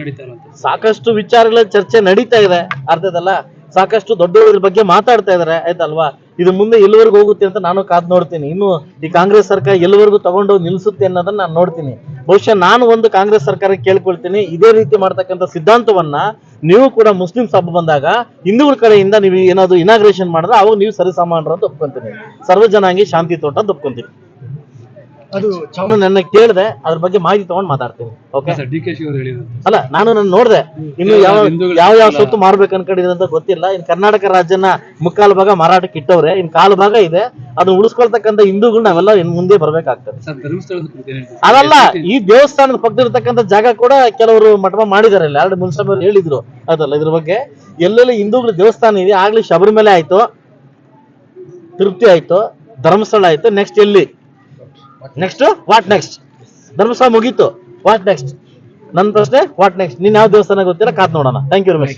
ನಡೀತಾ ಸಾಕಷ್ಟು ವಿಚಾರಗಳ ಚರ್ಚೆ ನಡೀತಾ ಇದೆ ಅರ್ಥದಲ್ಲ ಸಾಕಷ್ಟು ದೊಡ್ಡವರ ಬಗ್ಗೆ ಮಾತಾಡ್ತಾ ಇದಾರೆ ಆಯ್ತಲ್ವಾ? ಇದು ಮುಂದೆ ಎಲ್ಲಿವರೆಗೂ ಹೋಗುತ್ತೆ ಅಂತ ನಾನು ಕಾದ್ ನೋಡ್ತೀನಿ. ಇನ್ನು ಈ ಕಾಂಗ್ರೆಸ್ ಸರ್ಕಾರ ಎಲ್ಲಿವರೆಗೂ ತಗೊಂಡು ನಿಲ್ಸುತ್ತೆ ಅನ್ನೋದನ್ನ ನಾನು ನೋಡ್ತೀನಿ. ಬಹುಶಃ ನಾನು ಒಂದು ಕಾಂಗ್ರೆಸ್ ಸರ್ಕಾರ ಕೇಳ್ಕೊಳ್ತೀನಿ. ಇದೇ ರೀತಿ ಮಾಡ್ತಕ್ಕಂತ ಸಿದ್ಧಾಂತವನ್ನ ನೀವು ಕೂಡ ಮುಸ್ಲಿಂ ಸಭೆ ಬಂದಾಗ, ಹಿಂದೂಗಳ ಕಡೆಯಿಂದ ನೀವು ಏನಾದ್ರು ಇನಾಗ್ರೇಷನ್ ಮಾಡಿದ್ರೆ, ಅವಾಗ ನೀವು ಸರಿಸಮಾನರು ಅಂತ ಒಪ್ಕೊಂತೀನಿ. ಸರ್ವಜನಾಂಗಿ ಶಾಂತಿ ತೋಟ ಅಂತ ಒಪ್ಕೊಂತೀನಿ. ಅದು ನನ್ನ ಕೇಳಿದೆ ಅದ್ರ ಬಗ್ಗೆ ಮಾಹಿತಿ ತಗೊಂಡ್ ಮಾತಾಡ್ತೀನಿ. ಓಕೆ ಸರ್ ಡಿ ಕೆ ಹೇಳಿದ್ರು ಅಲ್ಲ ನಾನು ನನ್ನ ನೋಡ್ದೆ ಇನ್ನು ಯಾವ ಯಾವ ಯಾವ ಸೊತ್ತು ಮಾರ್ಬೇಕು ಅನ್ಕೊಂಡಿದ್ರಂತ ಅಂತ ಗೊತ್ತಿಲ್ಲ. ಇನ್ ಕರ್ನಾಟಕ ರಾಜ್ಯನ ಮುಕ್ಕಾಲು ಭಾಗ ಮಾರಾಟಕ್ಕೆ ಇಟ್ಟವ್ರೆ. ಇನ್ ಕಾಲು ಭಾಗ ಇದೆ. ಅದನ್ನ ಉಳಿಸ್ಕೊಳ್ತಕ್ಕಂಥ ಹಿಂದೂಗಳು ನಾವೆಲ್ಲ ಇನ್ ಮುಂದೆ ಬರ್ಬೇಕಾಗ್ತದೆ. ಸರ್ ಧರ್ಮಸ್ಥಳದ ಕುರಿತು ಏನ್ ಹೇಳ್ತೀರಿ? ಅದಲ್ಲ ಈ ದೇವಸ್ಥಾನದ ಪಕ್ಕದಲ್ಲಿರ್ತಕ್ಕಂಥ ಜಾಗ ಕೂಡ ಕೆಲವರು ಮಠ ಮಾಡಿದಾರೆ ಎರಡು ಮುನ್ಸಭರು ಮುನ್ಸಭೆ ಹೇಳಿದ್ರು. ಅದಲ್ಲ ಇದ್ರ ಬಗ್ಗೆ. ಎಲ್ಲೆಲ್ಲಿ ಹಿಂದೂಗಳ ದೇವಸ್ಥಾನ ಇದೆ ಆಗ್ಲಿ ಶಬರಿಮಲೆ ಆಯ್ತು ತೃಪ್ತಿ ಆಯ್ತು ಧರ್ಮಸ್ಥಳ ಆಯ್ತು ನೆಕ್ಸ್ಟ್ ಎಲ್ಲಿ? ನೆಕ್ಸ್ಟ್ ವಾಟ್ ನೆಕ್ಸ್ಟ್ ಧರ್ಮಸ್ಥಳ ಮುಗೀತು. ವಾಟ್ ನೆಕ್ಸ್ಟ್ ನನ್ನ ಪ್ರಶ್ನೆ ವಾಟ್ ನೆಕ್ಸ್ಟ್ ನೀನ್ ಯಾವ ದೇವಸ್ಥಾನ ಗೊತ್ತಿಲ್ಲ ಕಾದ್ ನೋಡೋಣ. Thank you Ramesh